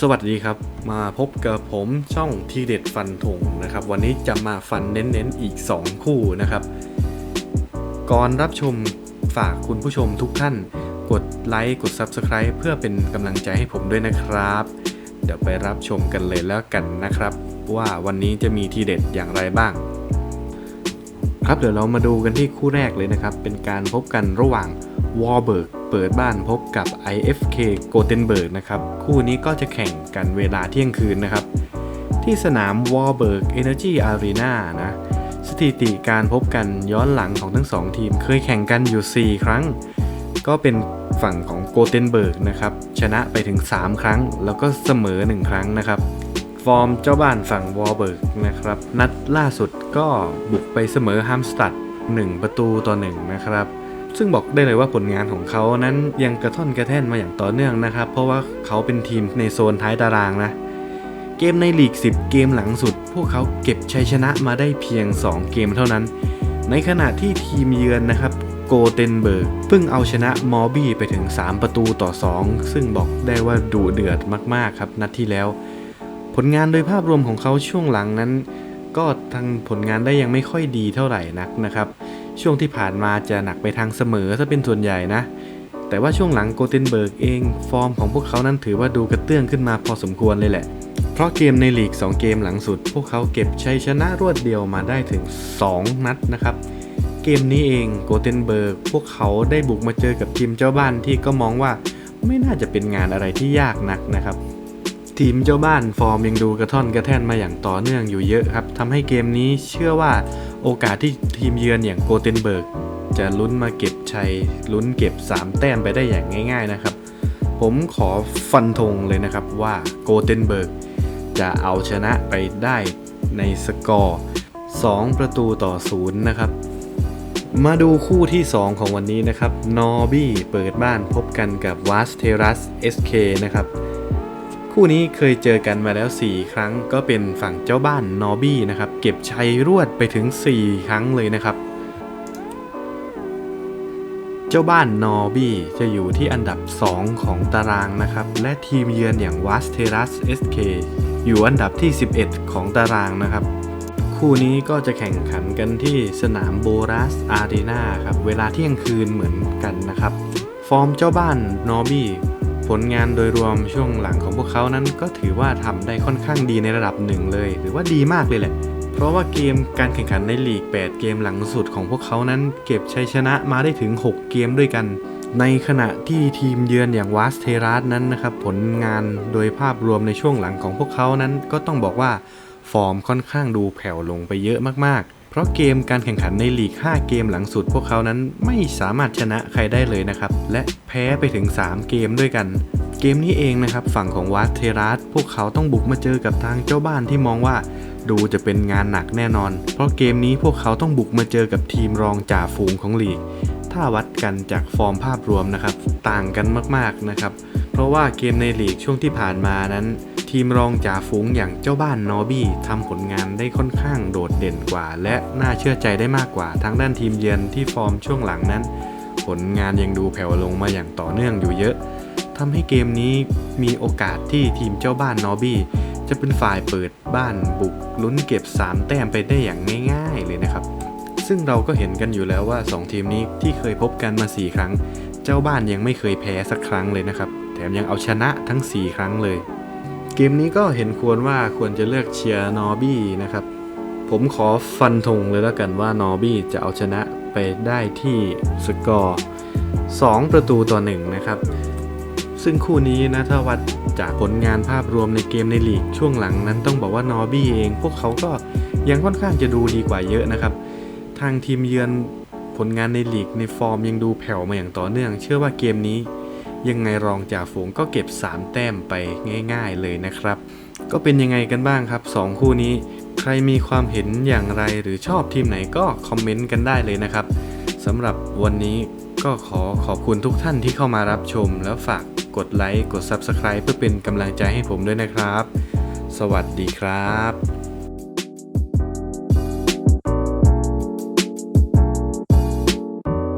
สวัสดีครับ มาพบกับผมช่องทีเด็ดฟันธงนะครับ วันนี้จะมาฟันเน้นๆอีก 2 คู่นะครับ ก่อนรับชมฝากคุณผู้ชมทุกท่าน กดไลค์กด Subscribe เพื่อเป็นกำลังใจให้ผมด้วยนะครับ เดี๋ยวไปรับชมกันเลยแล้วกันนะครับ ว่าวันนี้จะมีทีเด็ดอย่างไรบ้าง ครับเดี๋ยวเรามาดูกันที่คู่แรกเลยนะครับ เป็นการพบกันระหว่าง วอ r เบิร์กเปิดบ้านพบกับ IFK โกเทนเบิร์กนะครับ คู่นี้ก็จะแข่งกันเวลาเที่ยงคืนนะครับ ที่สนามวอ r เบิร์ก Energy Arena นานะสถิติการพบกันย้อนหลังของทั้งสองทีม เคยแข่งกันอยู่ 4 ครั้ง ก็เป็นฝั่งของโกเทนเบิร์กนะครับ ชนะไปถึง 3 ครั้ง แล้วก็เสมอ 1 ครั้งนะครับ ฟอร์มเจ้าบ้านฝั่งวอลเบิร์กนะครับ นัดล่าสุดก็บุกไปเสมอฮัมสตัด1ประตูต่อ1นะครับ ซึ่งบอกได้เลยว่าผลงานของเขานั้นยังกระท่อนกระแท่นมาอย่างต่อเนื่องนะครับ เพราะว่าเขาเป็นทีมในโซนท้ายตารางนะ เกมในลีก 10 เกมหลังสุด พวกเขาเก็บชัยชนะมาได้เพียง 2 เกมเท่านั้น ในขณะที่ทีมเยือนนะครับโกเทนเบิร์กเพิ่งเอาชนะมอร์บี้ไปถึง 3 ประตูต่อ 2 ซึ่งบอกได้ว่าดุเดือดมากๆครับนัดที่แล้ว ผลงานโดยภาพรวมของเขาช่วงหลังนั้น ก็ทางผลงานได้ยังไม่ค่อยดีเท่าไหร่นักนะครับ ช่วงที่ผ่านมาจะหนักไปทางเสมอซะเป็นส่วนใหญ่นะ แต่ว่าช่วงหลังโกเทนเบิร์กเอง ฟอร์มของพวกเขานั้นถือว่าดูกระเตื้องขึ้นมาพอสมควรเลยแหละ เพราะเกมในลีก 2 เกมหลังสุด พวกเขาเก็บชัยชนะรวดเดียวมาได้ถึง 2 นัดนะครับ เกมนี้เองโกเทนเบิร์กพวกเขาได้บุกมาเจอกับทีมเจ้าบ้านที่ก็มองว่าไม่น่าจะเป็นงานอะไรที่ยากนักนะครับ ทีมเจ้าบ้านฟอร์มยังดูกระท่อนกระแท่นมาอย่างต่อเนื่องอยู่เยอะครับทำให้เกมนี้เชื่อว่าโอกาสที่ทีมเยือนอย่างโกเทนเบิร์ก จะลุ้นมาเก็บชัยลุ้นเก็บ 3 แต้มไปได้อย่างง่าย ๆนะครับ ผมขอฟันธงเลยนะครับว่าโกเทนเบิร์ก จะเอาชนะไปได้ในสกอร์ 2 ประตูต่อศูนย์นะครับ มาดูคู่ที่ 2 ของวันนี้นะครับนอร์บี้เปิดบ้านพบกันกับว a สเทรัส SK นะครับ คู่นี้เคยเจอกันมาแล้ว 4 ครั้งก็เป็นฝั่งเจ้าบ้านนอบี้นะครับ เก็บชัยรวดไปถึง 4 ครั้งเลยนะครับ เจ้าบ้านนอบี้จะอยู่ที่อันดับ 2 ของตารางนะครับ และทีมเยือนอย่างว a สเทรัส SK อยู่อันดับที่ 11 ของตารางนะครับ คู่นี้ก็จะแข่งขันกันที่สนามโบรัสอารีนาครับ เวลาเที่ยงคืนเหมือนกันนะครับ ฟอร์มเจ้าบ้านนอบี้ ผลงานโดยรวมช่วงหลังของพวกเขานั้นก็ถือว่าทำได้ค่อนข้างดีในระดับหนึ่งเลย หรือว่าดีมากเลยแหละ เพราะว่าเกมการแข่งขันในลีก 8 เกมหลังสุดของพวกเขานั้นเก็บชัยชนะมาได้ถึง 6 เกมด้วยกัน ในขณะที่ทีมเยือนอย่างวาสเทรัสนั้นนะครับผลงานโดยภาพรวมในช่วงหลังของพวกเขานั้นก็ต้องบอกว่าฟอร์มค่อนข้างดูแผ่วลงไปเยอะมากๆ ราะเกมการแข่งขันในลีก 5 เกมหลังสุด พวกเขานั้นไม่สามารถชนะใครได้เลยนะครับ และแพ้ไปถึง 3 เกมด้วยกัน เกมนี้เองนะครับ ฝั่งของวัตเทรัสพวกเขาต้องบุกมาเจอกับทางเจ้าบ้านที่มองว่าดูจะเป็นงานหนักแน่นอน เพราะเกมนี้พวกเขาต้องบุกมาเจอกับทีมรองจ่าฝูงของลีก ถ้าวัดกันจากฟอร์มภาพรวมนะครับ ต่างกันมากๆนะครับ เพราะว่าเกมในลีกช่วงที่ผ่านมานั้น ทีมรองจ่าฝูงอย่างเจ้าบ้านนอบี้ทำผลงานได้ค่อนข้างโดดเด่นกว่า และน่าเชื่อใจได้มากกว่าทางด้านทีมเยือนที่ฟอร์มช่วงหลังนั้น ผลงานยังดูแผ่วลงมาอย่างต่อเนื่องอยู่เยอะทำให้เกมนี้มีโอกาสที่ทีมเจ้าบ้านนอบี้จะเป็นฝ่ายเปิดบ้านบุกลุ้นเก็บ 3 แต้มไปได้อย่างง่ายๆเลยนะครับ ซึ่งเราก็เห็นกันอยู่แล้วว่า 2 ทีมนี้ที่เคยพบกันมา 4 ครั้ง เจ้าบ้านยังไม่เคยแพ้สักครั้งเลยนะครับ แถมยังเอาชนะทั้ง 4 ครั้งเลย เกมนี้ก็เห็นควรว่าควรจะเลือกเชียร์นอร์บี้นะครับ ผมขอฟันธงเลยแล้วกันว่านอร์บี้จะเอาชนะไปได้ที่สกอร์ 2 ประตูต่อ 1 นะครับซึ่งคู่นี้นะถ้าวัดจากผลงานภาพรวมในเกมในลีกช่วงหลังนั้นต้องบอกว่านอร์บี้เอง พวกเขาก็ยังค่อนข้างจะดูดีกว่าเยอะนะครับ ทางทีมเยือนผลงานในลีกในฟอร์มยังดูแผ่วมาอย่างต่อเนื่อง เชื่อว่าเกมนี้ ยังไงรองจ่าฝูงก็เก็บ 3 แต้มไปง่ายๆเลยนะครับ ก็เป็นยังไงกันบ้างครับ 2 คู่นี้ ใครมีความเห็นอย่างไรหรือชอบทีมไหนก็คอมเมนต์กันได้เลยนะครับสำหรับวันนี้ก็ขอขอบคุณทุกท่านที่เข้ามารับชม แล้วฝากกดไลค์กด Subscribe เพื่อเป็นกำลังใจให้ผมด้วยนะครับ สวัสดีครับ